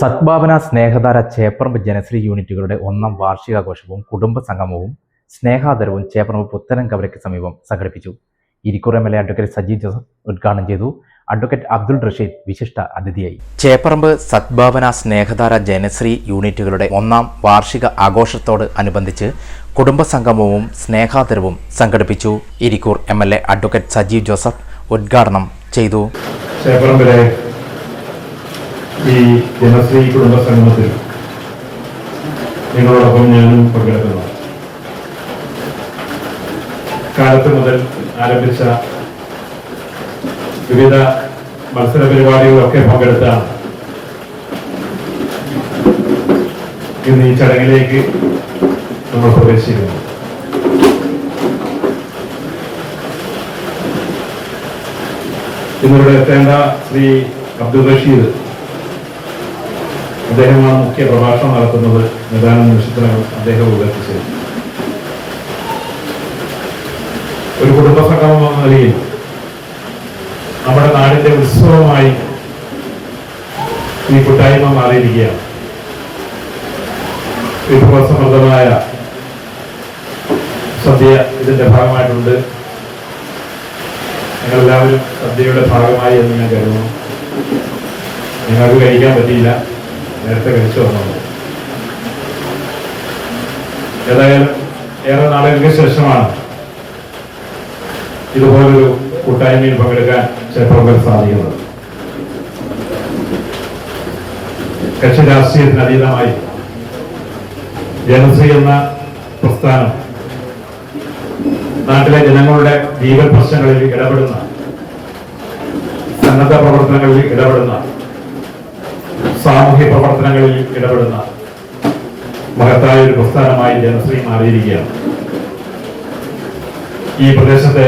സദ്ഭാവന സ്നേഹധാര ചേപ്പറമ്പ് ജനശ്രീ യൂണിറ്റുകളുടെ ഒന്നാം വാർഷികാഘോഷവും കുടുംബ സംഗമവും സ്നേഹാദരവും ചേപ്പറമ്പ് പുത്തനംകവരയ്ക്ക് സമീപം സംഘടിപ്പിച്ചു. Irikkur M L A advocate Saji Joseph ഉദ്ഘാടനം ചെയ്തു. അഡ്വക്കേറ്റ് അബ്ദുൾ റഷീദ് വിശിഷ്ട അതിഥിയായി. ചേപ്പറമ്പ് സദ്ഭാവന സ്നേഹധാര ജനശ്രീ യൂണിറ്റുകളുടെ ഒന്നാം വാർഷിക ആഘോഷത്തോട് അനുബന്ധിച്ച് കുടുംബ സംഗമവും സ്നേഹാദരവും സംഘടിപ്പിച്ചു Irikkur M L A advocate Sajeev Joseph ഉദ്ഘാടനം ചെയ്തു. ചേപ്പറമ്പിലെ ഈ ജനശ്രീ കുടുംബ സംഗമത്തിൽ നിങ്ങളോടൊപ്പം ഞാനും പങ്കെടുക്കുന്നു. കാലത്ത് മുതൽ ആരംഭിച്ച വിവിധ മത്സര പരിപാടികളൊക്കെ പങ്കെടുത്ത ഇന്ന് ഈ ചടങ്ങിലേക്ക് നമ്മൾ പ്രവേശിക്കുന്നു. ഇന്നിവിടെ എത്തേണ്ട ശ്രീ അബ്ദുൾ റഷീദ് അദ്ദേഹമാണ് മുഖ്യ പ്രഭാഷണം നടത്തുന്നത്. ഏതാനും നിമിഷത്തിനകം അദ്ദേഹം ഉയർത്തിച്ചത് ഒരു കുടുംബ സംഗമം എന്ന നിലയിൽ നമ്മുടെ നാടിന്റെ ഉത്സവമായി ഈ കൂട്ടായ്മ മാറിയിരിക്കുകയാണ്. വിഭവസമൃദ്ധമായ സദ്യ ഇതിന്റെ ഭാഗമായിട്ടുണ്ട്. ഞങ്ങളെല്ലാവരും സദ്യയുടെ ഭാഗമായി എന്ന് ഞാൻ കരുതുന്നു. ഞങ്ങൾക്ക് കഴിക്കാൻ പറ്റിയില്ല. നേരത്തെ കഴിച്ചു വന്നത് ഏതായാലും ഏറെ നാളുകൾക്ക് ശേഷമാണ് ഇതുപോലൊരു കൂട്ടായ്മയിൽ പങ്കെടുക്കാൻ ചെറുപ്പം സാധിക്കുന്നത്. കക്ഷി രാഷ്ട്രീയത്തിന് അതീതമായി ജനശ്രീ എന്ന പ്രസ്ഥാനം നാട്ടിലെ ജനങ്ങളുടെ ജീവൻ പ്രശ്നങ്ങളിൽ ഇടപെടുന്ന സന്നദ്ധ പ്രവർത്തനങ്ങളിൽ ഇടപെടുന്ന സാമൂഹ്യ പ്രവർത്തനങ്ങളിൽ ഇടപെടുന്ന മഹത്തായ ഒരു പ്രസ്ഥാനമായി ജനശ്രീ മാറിയിരിക്കുകയാണ്. ഈ പ്രദേശത്തെ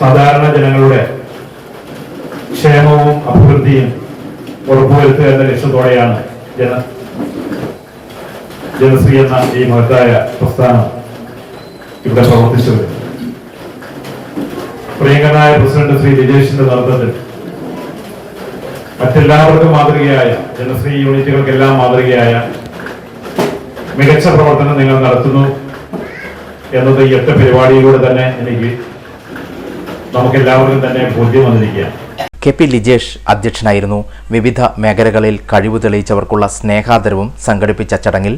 സാധാരണ ജനങ്ങളുടെ ക്ഷേമവും അഭിവൃദ്ധിയും ഉറപ്പുവരുത്തുക എന്ന ലക്ഷ്യത്തോടെയാണ് ജന ജനശ്രീ എന്ന ഈ മഹത്തായ പ്രസ്ഥാനം ഇവിടെ പ്രവർത്തിച്ചു വരുന്നത് പ്രിയങ്കനായ പ്രസിഡന്റ് ശ്രീ വിജേഷിന്റെ നേതൃത്വത്തിൽ മറ്റെല്ലാവർക്കും മാതൃകയായ ജനശ്രീ യൂണിറ്റുകൾക്കെല്ലാം മാതൃകയായ മികച്ച പ്രവർത്തനം നിങ്ങൾ നടത്തുന്നു എന്നത് ഈ ഒറ്റ പരിപാടിയിലൂടെ തന്നെ എനിക്ക് നമുക്കെല്ലാവർക്കും തന്നെ ബോധ്യം വന്നിരിക്കുകയാണ്. കെ പി ലിജേഷ് അധ്യക്ഷനായിരുന്നു. വിവിധ മേഖലകളിൽ കഴിവ് തെളിയിച്ചവർക്കുള്ള സ്നേഹാദരവും സംഘടിപ്പിച്ച ചടങ്ങിൽ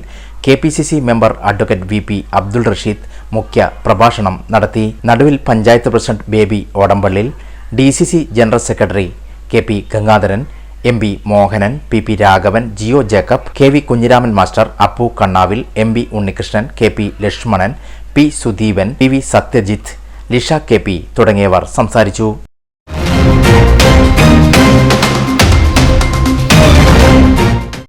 K P C C member advocate V P Abdul Rasheed മുഖ്യ പ്രഭാഷണം നടത്തി. നടുവിൽ panchayat president Baby Odampallil D C C general secretary K P Gangadharan M P Mohanan P P Raghavan Jio Jacob K V Kunhiraman master Appu Kannavil M P Unnikrishnan K P Lakshmanan P Sudeepan P V Sathyajith Lisha K P തുടങ്ങിയവർ സംസാരിച്ചു.